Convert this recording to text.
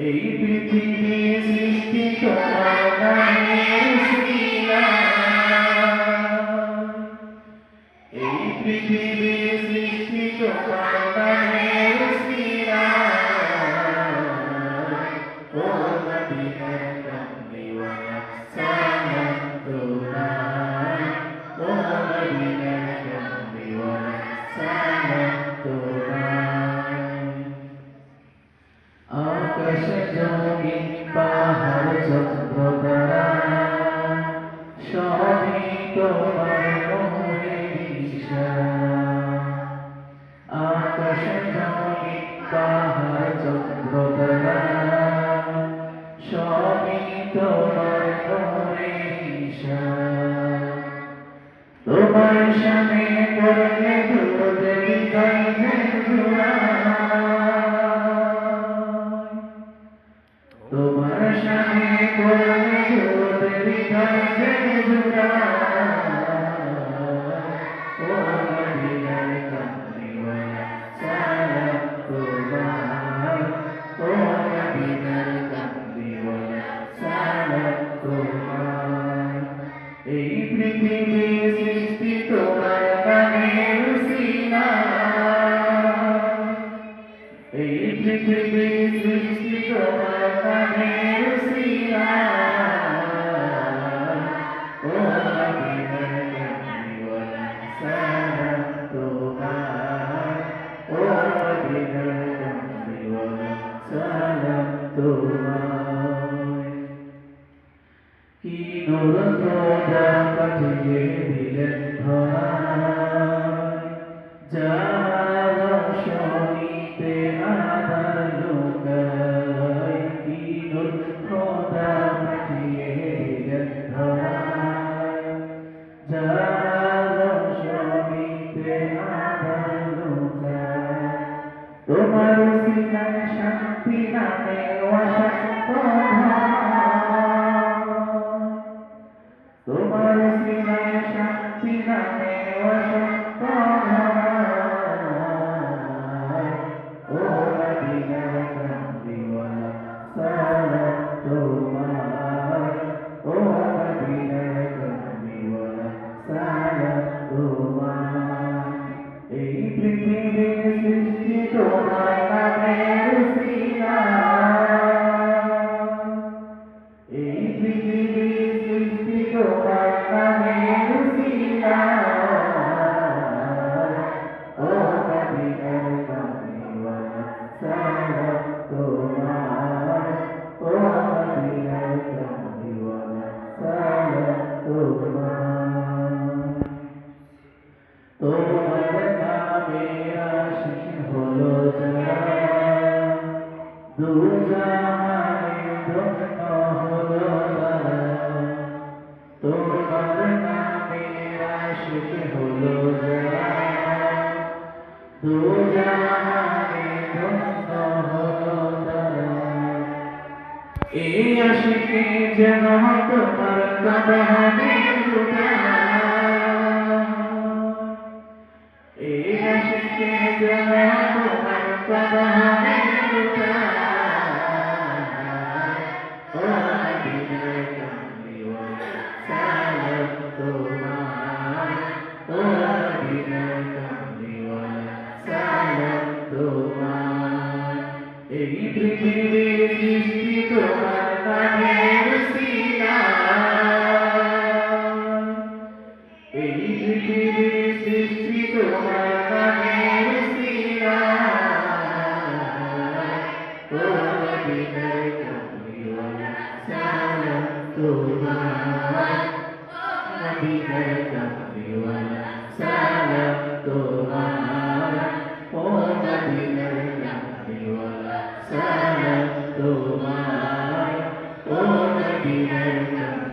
Ei, pipi, me explica, qual é a minha respira? Ei, pipi, me explica, qual é minha respira? জমি পাহাড় চন্দ্র তারা সবই তোমার আকাশ জমি পাহাড় চন্দ্র তারা সবই তোমার তোমার কি নূর খোদা পাঠিয়ে দিলেন যার রোশনীতে আধার লুকায় কি নূর খোদা পাঠিয়ে দিলেন যার রোশনীতে আধার লুকায় তোমার সিনায় শান্তি নামে অশান্ত তোমার তোমার নামে আশিক হলো যারা দু ধন্য হলো তারা তোমার নামে আশিক হলো যারা দু ধন্য হলো তারা এই আশিকে যেন তোমার কদমে Oh, Nabi, Nabi, Nabi,